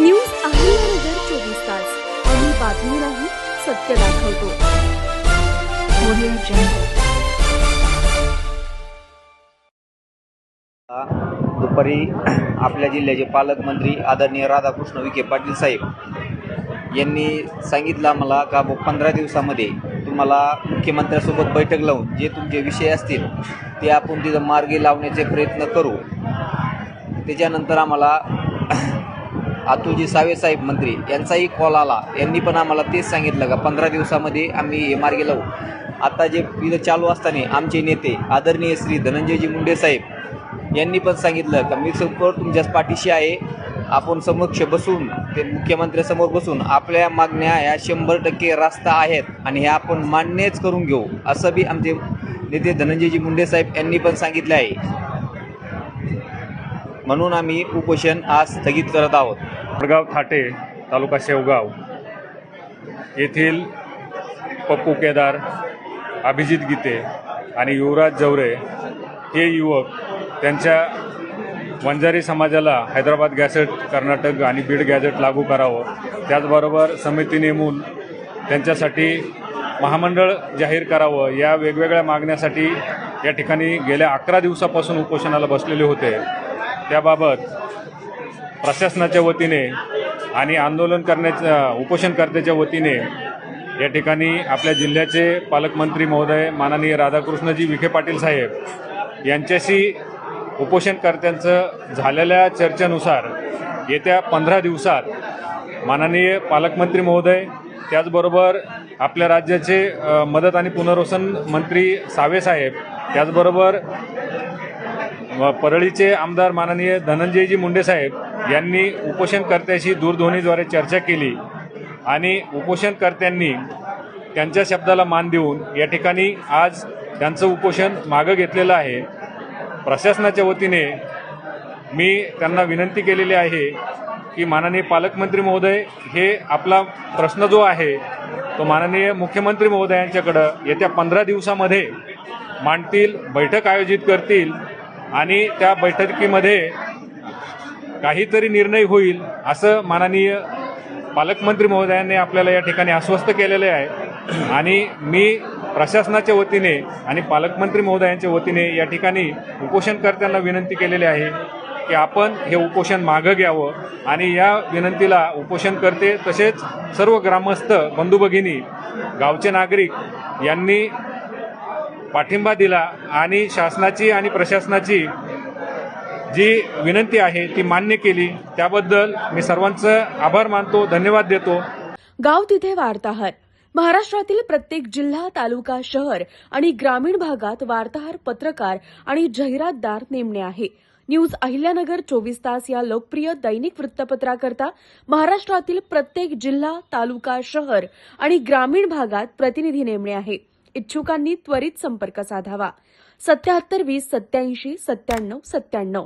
News Ahilyanagar चोवीस तास. आम्ही बातमीलाही सत्य दाखवतो. दुपारी आपल्या जिल्ह्याचे पालकमंत्री आदरणीय राधाकृष्ण विखे पाटील साहेब यांनी सांगितलं आम्हाला का पंधरा दिवसामध्ये तुम्हाला मुख्यमंत्र्यासोबत बैठक लावून जे तुमचे विषय असतील ते आपण तिथं मार्गी लावण्याचे प्रयत्न करू. त्याच्यानंतर आम्हाला अतुलजी सावे साहेब मंत्री यांचाही कॉल आला. यांनी पण आम्हाला तेच सांगितलं का पंधरा दिवसामध्ये आम्ही हे मार्गी लावू. आता जे इथं चालू असताना आमचे नेते आदरणीय श्री धनंजयजी मुंडे साहेब यांनी पण सांगितलं का मी समोर तुमच्याच पाठीशी आहे. आपण समक्ष बसून ते मुख्यमंत्र्यासमोर बसून आपल्या मागण्या ह्या शंभर टक्के रास्ता आहेत आणि ह्या आपण मान्यच करून घेऊ असं बी आमचे नेते धनंजयजी मुंडे साहेब यांनी पण सांगितले आहे. म्हणून आम्ही उपोषण आज स्थगित करत आहोत. वडगाव थाटे तालुका शेवगाव येथील पप्पू केदार अभिजित गीते आणि युवराज जवरे हे युवक त्यांच्या वंजारी समाजाला हैदराबाद गॅसेट कर्नाटक आणि बीड गॅझेट लागू करावं. त्याचबरोबर समिती नेमून त्यांच्यासाठी महामंडळ जाहीर करावं. या वेगवेगळ्या मागण्यासाठी या ठिकाणी गेल्या अकरा दिवसापासून उपोषणाला बसलेले होते. त्याबाबत प्रशासनाच्या वतीने आणि आंदोलन करण्याच्या उपोषणकर्त्याच्या वतीने या ठिकाणी आपल्या जिल्ह्याचे पालकमंत्री महोदय माननीय राधाकृष्णजी विखे पाटील साहेब यांच्याशी उपोषणकर्त्यांचं झालेल्या चर्चेनुसार येत्या पंधरा दिवसात माननीय पालकमंत्री महोदय त्याचबरोबर आपल्या राज्याचे मदत आणि पुनर्वसन मंत्री सावे साहेब त्याचबरोबर परळीचे आमदार माननीय धनंजयजी मुंडे साहेब यांनी उपोषणकर्त्याशी दूरध्वनीद्वारे चर्चा केली आणि उपोषणकर्त्यांनी त्यांच्या शब्दाला मान देऊन या ठिकाणी आज त्यांचं उपोषण मागं घेतलेलं आहे. प्रशासनाच्या वतीने मी त्यांना विनंती केलेली आहे की माननीय पालकमंत्री महोदय हे आपला प्रश्न जो आहे तो माननीय मुख्यमंत्री महोदयांच्याकडं येत्या पंधरा दिवसामध्ये मांडतील बैठक आयोजित करतील आणि त्या बैठकीमध्ये काहीतरी निर्णय होईल असं माननीय पालकमंत्री महोदयांनी आपल्याला या ठिकाणी आश्वस्त केलेले आहे. आणि मी प्रशासनाच्या वतीने आणि पालकमंत्री महोदयांच्या वतीने या ठिकाणी उपोषणकर्त्यांना विनंती केलेली आहे की आपण हे उपोषण मागं घ्यावं आणि या विनंतीला उपोषणकर्ते तसेच सर्व ग्रामस्थ बंधू भगिनी गावचे नागरिक यांनी पाठिंबा दिला आणि शासनाची आणि प्रशासनाची जी विनंती आहे ती मान्य केली. त्याबद्दल मी सर्वांचं आभार मानतो धन्यवाद देतो. गाव तिथे वार्ताहर. महाराष्ट्रातील प्रत्येक जिल्हा तालुका शहर आणि ग्रामीण भागात वार्ताहर पत्रकार आणि जाहिरातदार नेमणे आहे. न्यूज अहिल्यानगर चोवीस तास या लोकप्रिय दैनिक वृत्तपत्राकरता महाराष्ट्रातील प्रत्येक जिल्हा तालुका शहर आणि ग्रामीण भागात प्रतिनिधी नेमणे आहे. इच्छुकांनी त्वरित संपर्क साधावा. सत्याहत्तर वीस सत्याऐंशी सत्त्याण्णव सत्त्याण्णव.